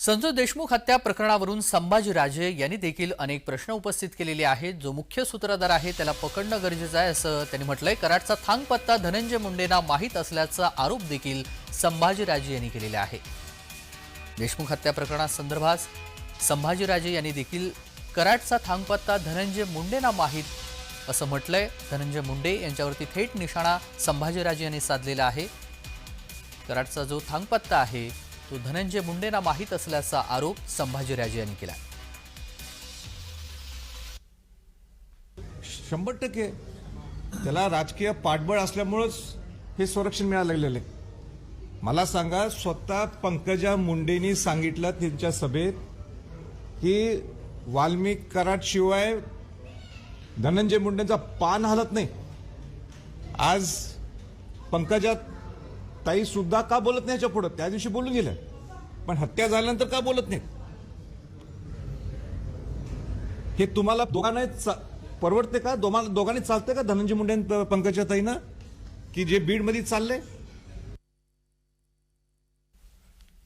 संजू देशमुख हत्या प्रकरणावरून संभाजीराजे यांनी देखील अनेक प्रश्न उपस्थित केलेले आहेत. जो मुख्य सूत्रधार आहे त्याला पकडणं गरजेचं आहे असं त्यांनी म्हटलंय. कराडचा थांग पत्ता धनंजय मुंडेंना माहीत असल्याचा आरोप देखील संभाजीराजे यांनी केलेला आहे. देशमुख हत्या प्रकरणासंदर्भात संभाजीराजे यांनी देखील कराडचा थांगपत्ता धनंजय मुंडेंना माहीत असं म्हटलंय. धनंजय मुंडे यांच्यावरती थेट निशाणा संभाजीराजे यांनी साधलेला आहे. कराडचा जो थांगपत्ता आहे तो धनंजय मुंडेंना माहीत असल्याचा आरोप संभाजीराजे यांनी केला. शंभर टक्के. त्याला राजकीय पाठबळ असल्यामुळंच हे संरक्षण मिळायला लागलेलं आहे. मला सांगा स्वतः पंकजा मुंडेनी सांगितलं त्यांच्या सभेत की वाल्मिक कराटशिवाय धनंजय मुंडेंचा पान हलत नाही. आज पंकजा ताई सुद्धा का बोलत नाही याच्या पुढं? त्या दिवशी बोलून गेल्या. पण हत्या झाल्यानंतर का बोलत नाही हे तुम्हाला दोघांना चा- परवडते का? दोमा- दोघांनी चालते का धनंजय मुंडे आणि ताईनं? पंकजा की जे बीडमध्ये चालले